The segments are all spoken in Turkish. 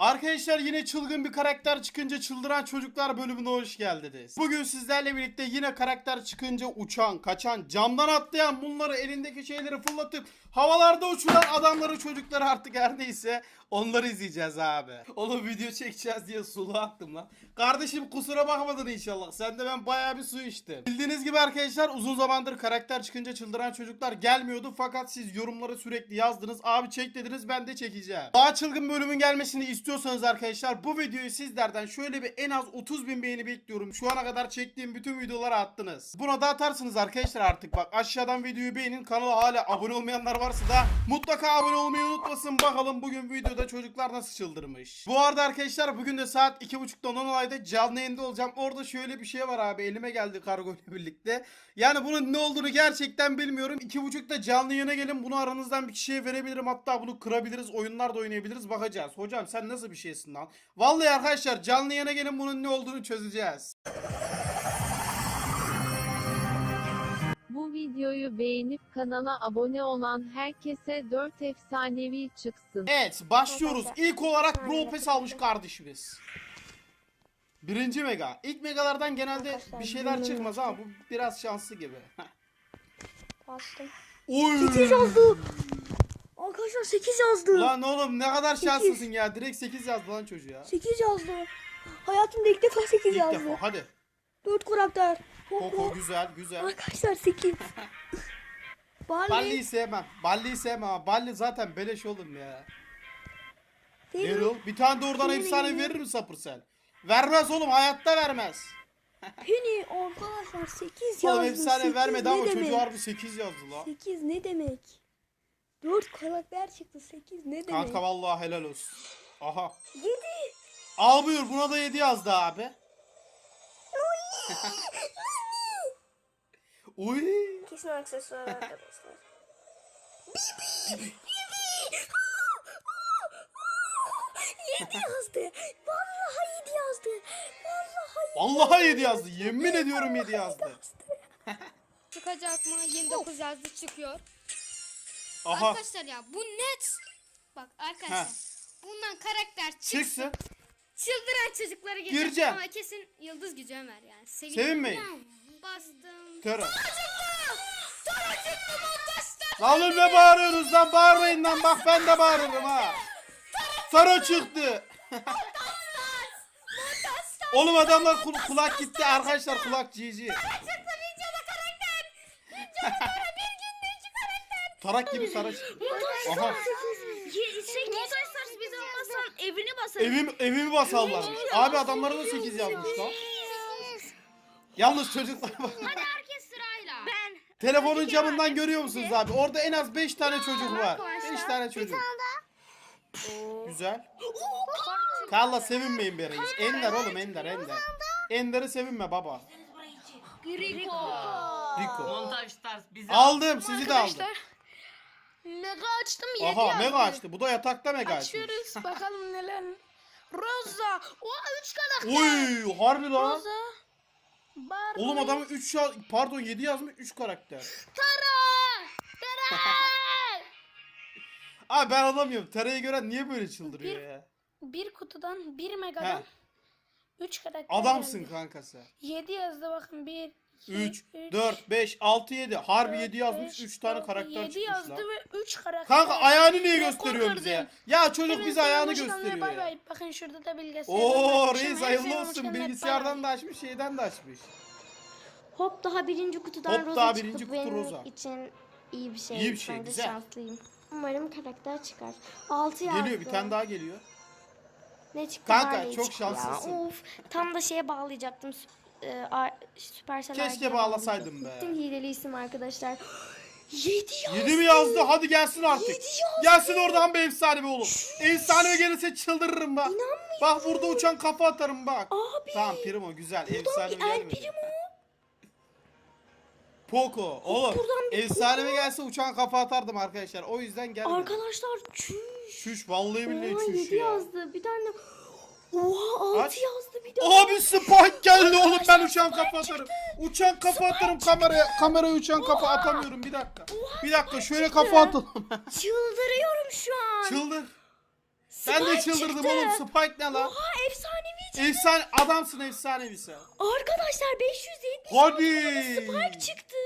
Arkadaşlar yine çılgın bir karakter çıkınca çıldıran çocuklar bölümüne hoş geldiniz. Bugün sizlerle birlikte yine karakter çıkınca uçan, kaçan, camdan atlayan, bunları elindeki şeyleri fırlatıp havalarda uçuran adamları, çocukları artık her neyse onları izleyeceğiz abi. Oğlum video çekeceğiz diye sulu attım lan. Kardeşim kusura bakmadın inşallah. Sen de ben bayağı bir su içtim. Bildiğiniz gibi arkadaşlar uzun zamandır karakter çıkınca çıldıran çocuklar gelmiyordu. Fakat siz yorumlara sürekli yazdınız. Abi çek dediniz ben de çekeceğim. Daha çılgın bölümün gelmesini istiyorsanız arkadaşlar bu videoyu sizlerden şöyle bir en az 30 bin beğeni bekliyorum. Şu ana kadar çektiğim bütün videoları attınız. Buna da atarsınız arkadaşlar artık. Bak aşağıdan videoyu beğenin. Kanala hala abone olmayanlar varsa da mutlaka abone olmayı unutmasın. Bakalım bugün videoda çocuklar nasıl çıldırmış. Bu arada arkadaşlar bugün de saat 2.30'da Nonolay'da canlı yayında olacağım. Orada şöyle bir şey var abi. Elime geldi kargo ile birlikte. Yani bunun ne olduğunu gerçekten bilmiyorum. 2.30'da canlı yayına gelin. Bunu aranızdan bir kişiye verebilirim. Hatta bunu kırabiliriz. Oyunlar da oynayabiliriz. Bakacağız. Hocam sen nasıl bir şeysin lan? Vallahi arkadaşlar canlı yayına gelin bunun ne olduğunu çözeceğiz. Videoyu beğenip kanala abone olan herkese 4 efsanevi çıksın. Evet başlıyoruz. İlk olarak Brawl Pass almış kardeşimiz. Birinci mega. İlk megalardan genelde bir şeyler çıkmaz ama bu biraz şanslı gibi. Bastım. Oy. 8 yazdı. Arkadaşlar 8 yazdı. Lan oğlum ne kadar şanslısın ya. Direkt 8 yazdı lan çocuğa. 8 yazdı. Hayatımda ilk defa 8 İlk yazdı. defa hadi. 4 karakter. Koko güzel güzel. Arkadaşlar 8. Barley. Balli'yi sevmem. Balli'yi sevmem ama Balli zaten beleş oğlum ya. Daryl. Bir tane de oradan Penny. efsane verir mi Sapırsel? Vermez oğlum hayatta vermez. Penny arkadaşlar 8 yazdı. Oğlum efsane 8 vermedi ama demek? çocuğu harbi 8 yazdı la. 8 ne demek? 4 karakter çıktı 8 ne demek? Kanka vallahi helal olsun. Aha. 7. Al buyur buna da 7 yazdı abi. Uy. Kesin aksesuar arkadaşlar. Yedi yazdı. Vallahi yedi yazdı. Vallahi Vallahi 7 yazdı. Yemin ediyorum 7 yazdı. Çıkacak mı? 29 yazdı çıkıyor. Aha. Arkadaşlar ya bu net. Bak arkadaşlar. Heh. Bundan karakter çıksın. Çıksın. Çıldıran çocukları gelecek. Gireceğim. Ama kesin Yıldız Gücü Ömer yani. Sevin Sevinmeyin. Bastım. Töre. Lan oğlum ne bağırıyorsunuz lan bağırmayın lan bak ben de bağırırım ha. Taro çıktı. Oğlum adamlar kul- kulak gitti arkadaşlar kulak cici. Tarak gibi Tara çıktı. Aha. olmasam evini basarım. Evim, evimi basallarmış. Abi adamlara da 8 yazmış lan. Yalnız çocuklar bak. Herkes sırayla. Ben. Telefonun camından görüyor musunuz abi? Orada en az 5 tane çocuk var. 5 tane çocuk. Güzel. Kalla sevinmeyin be reis. Ender oğlum Ender Ender. Ender'i sevinme baba. Rico. Montaj stars bize Aldım sizi de aldım. Mega açtım 7 Aha mega açtı. Bu da yatakta mega açtı. Açıyoruz bakalım neler. Rosa. Oha 3 karakter. Uy harbi lan. Rosa. Barbie. Oğlum adamın 3 ya pardon 7 yazmış 3 karakter. Abi ben anlamıyorum. Tera'yı gören niye böyle çıldırıyor ya? Bir kutudan bir megadan He. 3 karakter. Adamsın kanka sen. 7 yazdı bakın 1 3, 4, 5, 6, 7. Harbi 7 yazmış 3 tane karakter 7 çıkmış yazdı lan. ve 3 karakter. Kanka ayağını niye gösteriyor bize ya? Ya çocuk bize ayağını gösteriyor bay ya. bay. Bakın şurada da bilgisayar. Oo reis hayırlı olsun. Bilgisayardan da açmış şeyden de açmış. Hop daha birinci kutudan Hop daha çıktı. birinci Bu kutu benim için iyi bir şey. İyi bir şey, Ben de güzel. şanslıyım. Umarım karakter çıkar. 6 yazdı. Geliyor bir tane daha geliyor. Ne çıktı? Kanka, Barley çok çıktı ya. şanslısın. Of tam da şeye bağlayacaktım. E, Ar- Süpersel Keşke bağlasaydım be. Gittim hileli isim arkadaşlar. 7 yazdı. 7 mi yazdı? Hadi gelsin artık. Gelsin oradan bir efsane be oğlum. Efsane gelirse çıldırırım bak. Bak burada uçan kafa atarım bak. Abi. Tamam Primo güzel. Efsane bir El gelmedi. Primo. Poco. Oğlum buradan bir efsane gelse uçan kafa atardım arkadaşlar. O yüzden gelmedi. Arkadaşlar çüş. Çüş vallahi billahi Oha çüş 7 ya. yazdı. Bir tane Oha 6 Aç. yazdı bir de. Abi Spike geldi oğlum ben uçan kafa atarım. Uçan kafa atarım kameraya. Kameraya uçan kafa atamıyorum bir dakika. Bir dakika şöyle kafa atalım. Çıldırıyorum şu an. Çıldır. Ben de Spike çıldırdım çıktı. oğlum. Spike ne lan? Oha efsanevi çıktı. Efsane adamsın efsanevi sen. Arkadaşlar 570 Hadi. Spike çıktı.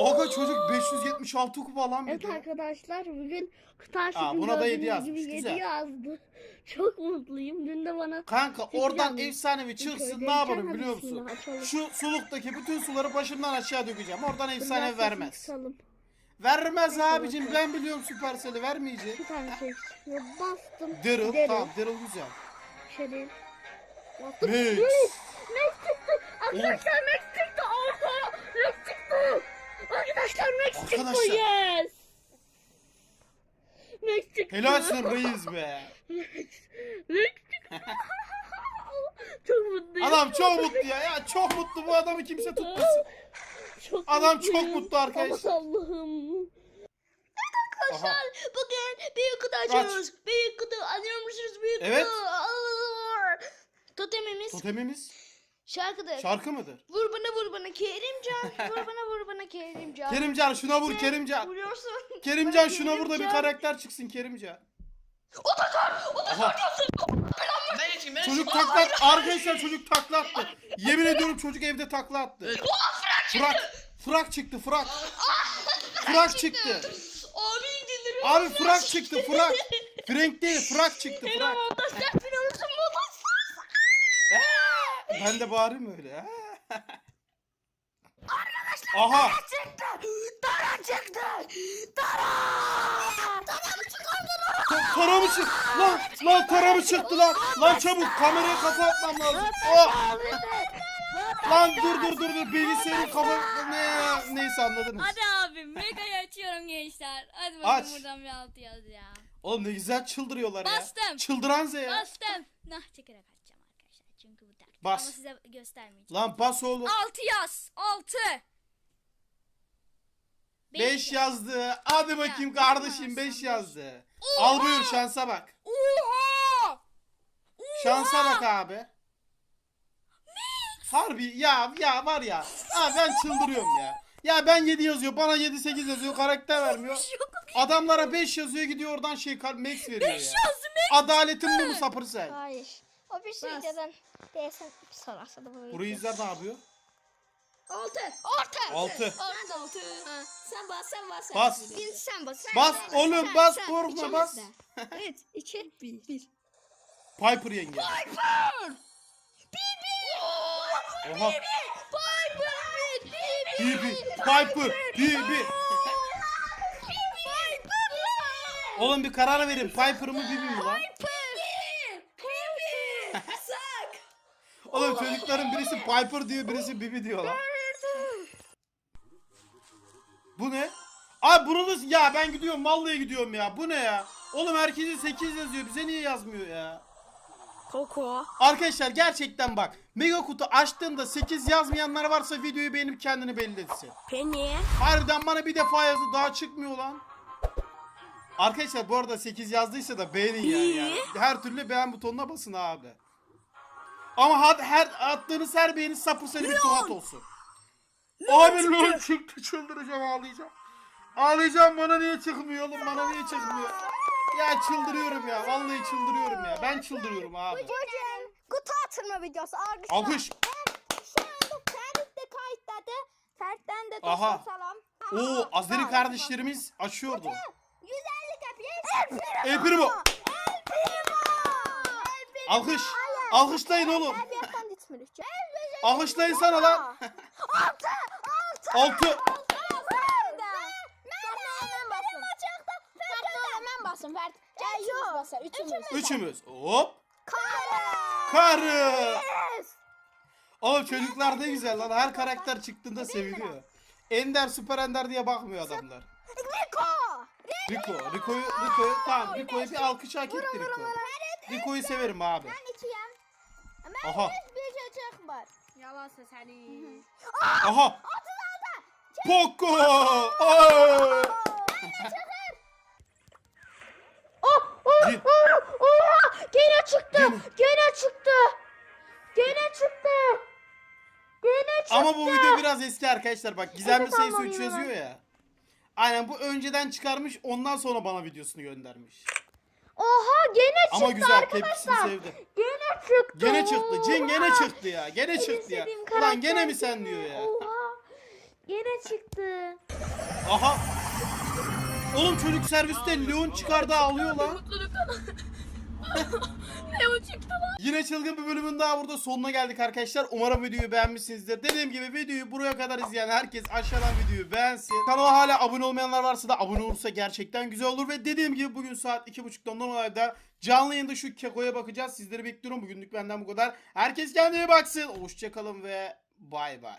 Aga çocuk 576 kupa lan bir Evet de. arkadaşlar bugün Kıtar Aa, buna da yedi yazmış, gibi güzel. yedi yazdı. Çok mutluyum. Dün de bana Kanka oradan efsanevi çıksın ne yaparım imkan biliyor musun? Şu suluktaki bütün suları başımdan aşağı dökeceğim. Oradan efsane vermez. Vermez abicim ben biliyorum Supercell'i vermeyecek. Bir tane şey çıkıyor. Bastım. Daryl Daryl. tamam Daryl güzel. Cheryl. Bastım. Max. Max çıktı. Arkadaşlar Max çıktı. Oha. Max çıktı. Arkadaşlar. Arkadaşlar. Max çıktı. Helalsin reis be. Çıktı. çok mutluyum. Adam çok mutlu ya. Ya çok mutlu bu adamı kimse tutmasın. Çok Adam çok mutluyum. mutlu arkadaşlar. Allah'ım. Aha. Bugün büyük kutu açıyoruz. Büyük kutu anlıyor musunuz büyük Evet. kutu? Totemimiz Totemimiz şarkıdır. şarkı mıdır? vur bana vur bana Kerimcan. vur bana vur bana Kerimcan. Kerimcan şuna vur Kerimcan. Vuruyorsun. Kerimcan şuna vur da bir Kerimcan. karakter çıksın Kerimcan. Aha. Ben geçeyim ben Çocuk takla attı. Arkadaşlar çocuk takla attı. Yemin ediyorum çocuk evde takla attı. Frak. Frak çıktı frak. Frak çıktı. Abi indirim. Abi frak çıktı frak. Frank değil frak çıktı frak. Ben de bağırayım öyle. ha? Aha. Tara çıktı. Tara. Ta- Tara mı çıktı? Lan, lan tara mı çıktı lan? Lan çabuk kameraya kafa atmam lazım. Oh! Lan dur dur dur dur bilgisayarın kafa ne neyse anladınız. Hadi abi mega'yı açıyorum gençler. Hadi Aç. bakalım buradan bir altı yaz ya. Oğlum ne güzel çıldırıyorlar ya. Bastım. Çıldıran Z ya. Bastım. Nah çekerek açacağım arkadaşlar. Çünkü bu taktik. Bas. Ama size göstermeyeceğim. Lan bas oğlum. Altı yaz. Altı. 5 yazdı. Hadi bakayım Ya, kardeşim yapma, 5 sen yazdı. Oha! Al buyur şansa bak. Oha! Şansa bak abi. Harbi ya ya var ya. Abi ben çıldırıyorum ya. Ya ben 7 yazıyor bana 7 8 yazıyor karakter vermiyor. Yok. Adamlara 5 yazıyor gidiyor oradan şey kal- max veriyor ya. Beş. Adaletin bu mu sapır sen? Hayır. O bir şey şeyden değilsen sorarsa da böyle. Bu izler ne yapıyor? Altı. Orta. 6. Altı altı. Sen bas sen bas. Bas. Bir sen bas. sen Bas bas, oğlum sen, bas sen. korkma İkimiz bas. de. Evet. iki. Bir. Bir. Piper yenge. Oha. Bibi. Piper. Bibi. Oğlum bir karar verin. Piper mı Bibi mi lan? Oğlum çocukların birisi Piper diyor birisi Bibi diyor lan. Bu ne? Abi bunu da ya ben gidiyorum vallahi gidiyorum ya. Bu ne ya? Oğlum herkese 8 yazıyor. Bize niye yazmıyor ya? Koko. Arkadaşlar gerçekten bak. Mega kutu açtığımda 8 yazmayanlar varsa videoyu beğenip kendini belli etsin. Penny. Harbiden bana bir defa yazdı daha çıkmıyor lan. Arkadaşlar bu arada 8 yazdıysa da beğenin yani. yani. Her türlü beğen butonuna basın abi. Ama had, her attığınız her beğeni sapır seni bir tuhat olsun. Abi lol çıktı çıldıracağım ağlayacağım. Ağlayacağım bana niye çıkmıyor oğlum bana niye çıkmıyor. Ya çıldırıyorum ya vallahi çıldırıyorum ya ben çıldırıyorum abi. Bugün kutu atırma videosu. Arkadaşlar. Alkış. Şu anda Ferit de kayıtladı. Fert'ten de Aha. salam. Oo Azeri kardeşlerimiz açıyordu. 150 kapıyı. El Primo. Alkış. Alkışlayın oğlum. Alkışlayın sana lan. Altı. Altı. Altı. Hemen basın. Fert. Fert. Gel yok. Basın. Üçümüz. Üçümüz. Hop. Karı. Karı. Oğlum çocuklar ne güzel lan. Her karakter çıktığında seviliyor. Ender süper ender diye bakmıyor adamlar. Rico. Rico. Rico'yu Rico'yu tamam Rico'yu bir alkış hak etti Rico. Rico'yu severim abi. Ben ikiyim. Aha. Bir çocuk var. Yalan seni. Aha. Poco. Ay. Gel. Oha! Gene çıktı. Gene. Gene çıktı. Gene çıktı. Gene çıktı. Ama bu video biraz eski arkadaşlar bak gizemli Evet, sayısı anladım 3 ben. yazıyor ya. Aynen bu önceden çıkarmış ondan sonra bana videosunu göndermiş. Oha gene çıktı Ama güzel arkadaşlar. sevdim. Gene çıktı. Gene çıktı. Cin gene Oha. çıktı ya. Gene En çıktı ya. istediğim Ulan gene karakter mi sen diyor ya. Oha. Gene çıktı. Aha. Oğlum çocuk serviste Leon çıkardı ağlıyor lan. Mutluluktan. Leon çıktı lan. Yine çılgın bir bölümün daha burada sonuna geldik arkadaşlar. Umarım videoyu beğenmişsinizdir. Dediğim gibi videoyu buraya kadar izleyen herkes aşağıdan videoyu beğensin. Kanala hala abone olmayanlar varsa da abone olursa gerçekten güzel olur. Ve dediğim gibi bugün saat 2.30'da normalde canlı yayında şu kekoya bakacağız. Sizleri bekliyorum. Bugünlük benden bu kadar. Herkes kendine baksın. Hoşçakalın ve bay bay.